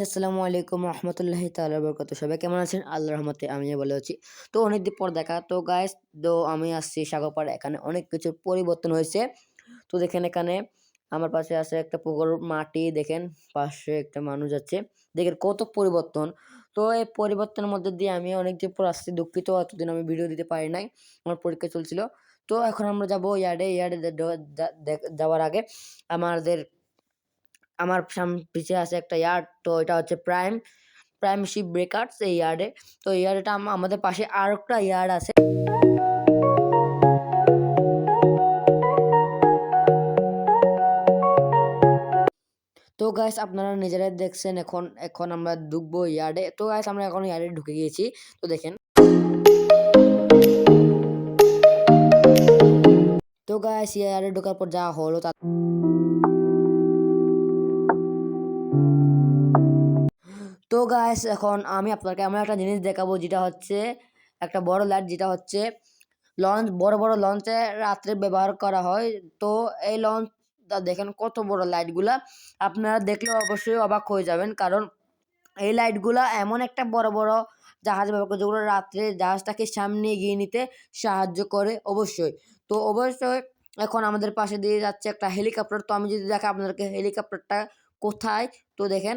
Guys আসসালামু আলাইকুম রহমতুল্লাহি তাআলা বরকাত সবাই কেমন আছেন? আল্লাহর রহমতে আমি ভালো আছি। তো অনেকদিন পর দেখা। তো গাইস তো আমি আসছি সাগরপাড়া এখানে অনেক কিছুর পরিবর্তন হয়েছে। তো দেখেন এখানে আমার পাশে আছে একটা পুকুর, মাটি। দেখেন, পাশে একটা মানুষ আছে। দেখেন কত পরিবর্তন। তো এই পরিবর্তনের মধ্যে দিয়ে আমি অনেকদিন পর আসছি। দুঃখিত, এতদিন আমি ভিডিও দিতে পারি নাই। আমার পরীক্ষা চলছিল। তো এখন আমরা যাব ইয়ার্ডে ইয়ার্ডে যাওয়ার আগে আমাদের আমার সাম, পিছে আছে একটা ইয়ার্ড তো এটা হচ্ছে প্রাইম প্রাইম শিপ ব্রেকার্স এই ইয়ার্ডে তো এই ইয়ার্ডটা আমাদের পাশে আর একটা ইয়ার্ড আছে। তো গাইস আপনারা নিজেরাই দেখছেন এখন এখন আমরা ঢুকবো ইয়ার্ডে তো গাইস আমরা এখন ইয়ার্ডে ঢুকে গিয়েছি। তো দেখেন। তো গাইস ইয়ার্ডে ঢোকার পর যা হলো তা তো গাইস এখন আমি আপনাকে এমন একটা জিনিস দেখাবো যেটা হচ্ছে একটা বড় লাইট যেটা হচ্ছে লঞ্চ বড় বড় লঞ্চে রাত্রে ব্যবহার করা হয়। তো এই লঞ্চটা দেখেন কত বড় লাইটগুলা আপনারা দেখলে অবশ্যই অবাক হয়ে যাবেন, কারণ এই লাইটগুলা এমন একটা বড় বড় জাহাজ ব্যবহার করে, যেগুলো রাত্রে জাহাজটাকে সামনে এগিয়ে নিতে সাহায্য করে অবশ্যই। তো অবশ্যই এখন আমাদের পাশে দিয়ে যাচ্ছে একটা হেলিকপ্টার তো আমি যদি দেখে আপনাদেরকে হেলিকপ্টারটা কোথায়, তো দেখেন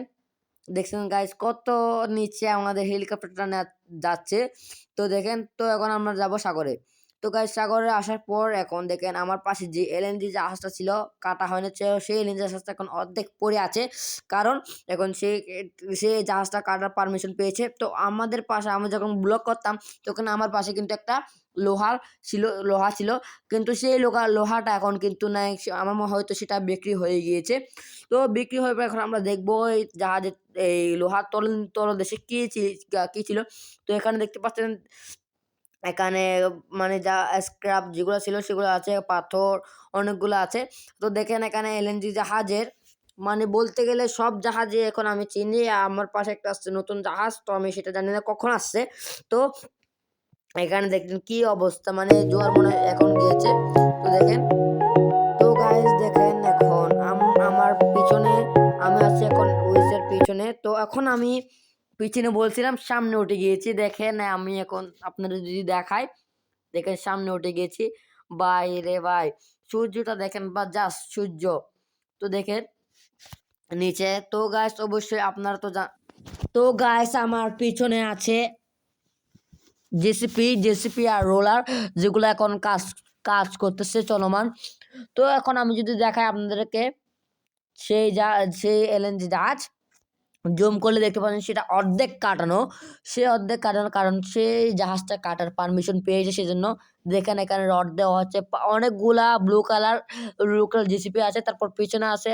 দেখছেন গাইজ কত নিচে আমাদের হেলিকপ্টারটা যাচ্ছে। তো দেখেন তো এখন আমরা যাব সাগরে। তো গাইস সাগরে আসার পর এখন দেখেন আমার পাশে যে এলএনজি জাহাজটা ছিল, কাটা হয়নি সেই এলএনজি জাহাজটা এখন অর্ধেক পড়ে আছে। কারণ এখন সে সে জাহাজটা কাটার পারমিশন পেয়েছে। তো আমাদের পাশে আমি যখন ব্লক করতাম, তখন আমার পাশে কিন্তু একটা লোহার ছিল, লোহা ছিল। কিন্তু সেই লোহা, লোহাটা এখন কিন্তু নাই আমার মনে হয়তো সেটা বিক্রি হয়ে গিয়েছে। তো বিক্রি হয়ে পর এখন আমরা দেখব, এই জাহাজের, এই লোহার তল, তলদেশে কী কী ছিল। তো এখানে দেখতে পাচ্ছেন এখানে মানে যা স্ক্র্যাপ যেগুলো ছিল সেগুলো আছে, পাথর অনেকগুলো আছে। তো দেখেন এখানে এলএনজি জাহাজের মানে বলতে গেলে সব জাহাজে এখন আমি চিনি, আমার পাশে একটা আসছে নতুন জাহাজ, তো আমি সেটা জানি না কখন আসছে। তো এখানে দেখছেন কি অবস্থা মানে জোয়ার মনে এখন গিয়েছে। তো দেখেন, তো গাইজ দেখেন এখন আমার পিছনে, আমি আছি এখন উইসের পিছনে। তো এখন আমি পিছনে বলছিলাম, সামনে উঠে গিয়েছি। দেখেন, আমি এখন আপনাদের যদি দেখাই, দেখেন সামনে উঠে গিয়েছি ভাই রে ভাই সূর্যটা দেখেন বা জাস্ট সূর্য। তো দেখেন, নিচে। তো গাছ অবশ্যই আপনারা তো তো গাছ আমার পিছনে আছে জেসিপি জেসিপি আর রোলার যেগুলো এখন কাজ কাজ করতেছে চলমান। তো এখন আমি যদি দেখাই আপনাদেরকে, সেই যা সেই এলএনজি জাহাজ। জুম করলে দেখতে পাচ্ছেন সেটা অর্ধেক কাটানো, সে অর্ধেক কাটানোর কারণ সেই জাহাজটা কাটার পারমিশন পেয়েছে সেজন্য। দেখেন এখানে রড দেওয়া হচ্ছে অনেকগুলা blue colour blue colour GCP আছে, তারপর পিছনে আছে,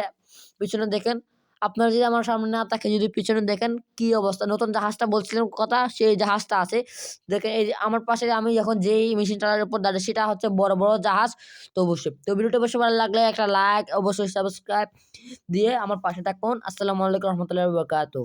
পিছনে দেখেন আপনারা যদি আমার সামনে না থাকে যদি পিছনে দেখেন কি অবস্থা? নতুন জাহাজটা বলছিলেন কথা সেই জাহাজটা আছে। দেখেন এই আমার পাশে আমি যখন যেই মেশিনটার উপর দাঁড়িয়ে সেটা হচ্ছে বড় বড় জাহাজ। তো অবশ্যই, তো ভিডিওটা অবশ্যই ভালো লাগলে একটা লাইক অবশ্যই সাবস্ক্রাইব দিয়ে আমার পাশে থাকুন। আসসালামু আলাইকুম রহমতুল্লাহ বরকাত